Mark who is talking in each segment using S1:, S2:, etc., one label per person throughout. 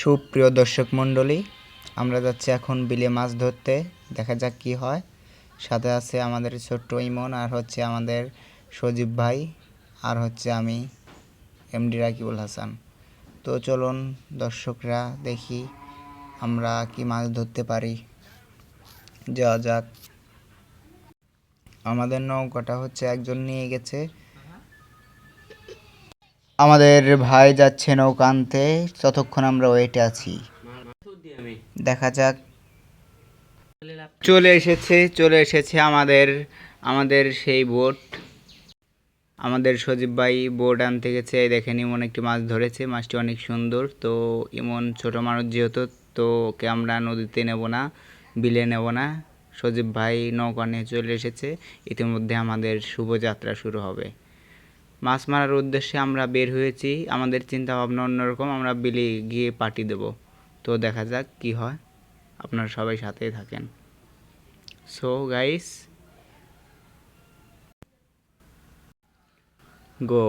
S1: সুপ্রিয় দর্শক মণ্ডলী, আমরা যাচ্ছি এখন বিলে মাছ ধরতে। দেখা যাক কি হয়। সাথে আছে আমাদের ছোট্ট ইমন, আর হচ্ছে আমাদের সজীব ভাই, আর হচ্ছে আমি এমডি রাকিবুল হাসান। তো চলুন দর্শকরা দেখি আমরা কি মাছ ধরতে পারি। যাওয়া যাক। আমাদের নৌকাটা হচ্ছে একজন নিয়ে গেছে। আমাদের ভাই যাচ্ছে নৌকা আনতে ততক্ষণ আমরা ওয়েটে আছি। দেখা যাক। চলে এসেছে চলে এসেছে আমাদের আমাদের সেই বোট। আমাদের সজীব ভাই বোট আনতে গেছে দেখেন ইমন একটি মাছ ধরেছে, মাছটি অনেক সুন্দর। তো ইমন ছোট মানুষ যেহেতু, তো ওকে আমরা নদীতে নেব না, বিলে নেব না। সজীব ভাই নৌকা নিয়ে চলে এসেছে, ইতিমধ্যে আমাদের শুভযাত্রা শুরু হবে। মাছ মারার উদ্দেশ্যে আমরা বের হয়েছি। আমাদের চিন্তা ভাবনা অন্যরকম, আমরা বিলে গিয়ে পার্টি দেব। তো দেখা যাক কি হয়। আপনারা সবাই সাথেই থাকেন। সো গাইস গো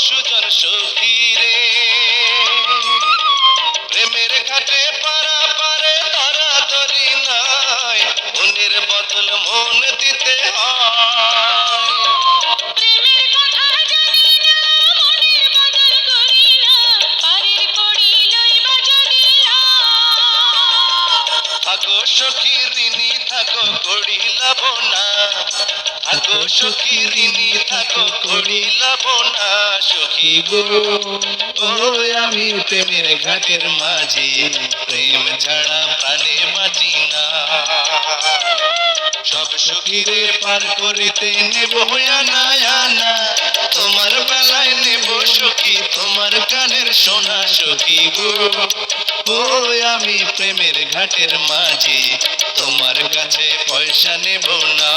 S2: সুজন সখী রে। প্রেমের ঘাটে পারা পারে তারা তরি নাই। মনের বদল মন দিতে হয়। থাকো সখী ঋণী থাকো করি লাভ না। থাকো সখী দিদি থাকো করি লাভ না সখী গো। আমি প্রেমের ঘাটের মাঝে, প্রেম ছাড়া প্রাণে মাঝি না। সব সুখীরে পার করিতে নেব আনা আনা। তোমার বেলায় নেব সুখী, তোমার কানের সোনা সুখী গো। ও, আমি প্রেমের ঘাটের মাঝে, তোমার কাছে পয়সা নেব না।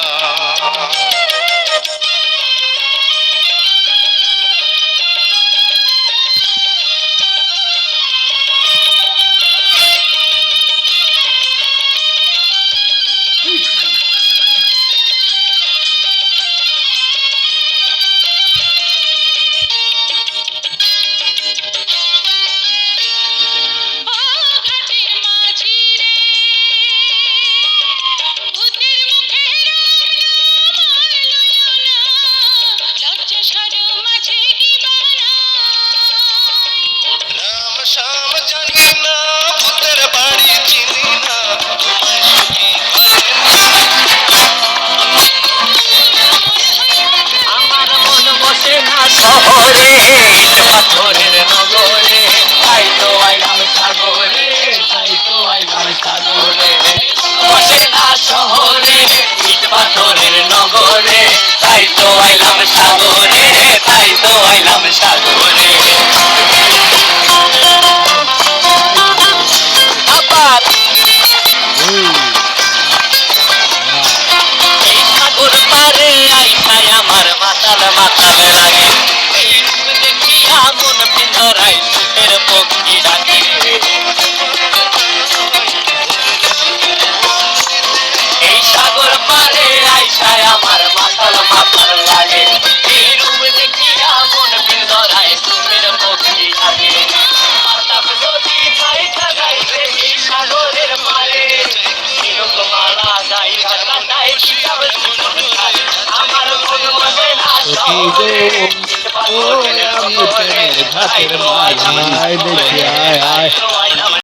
S3: আয় দেখি আয় আয়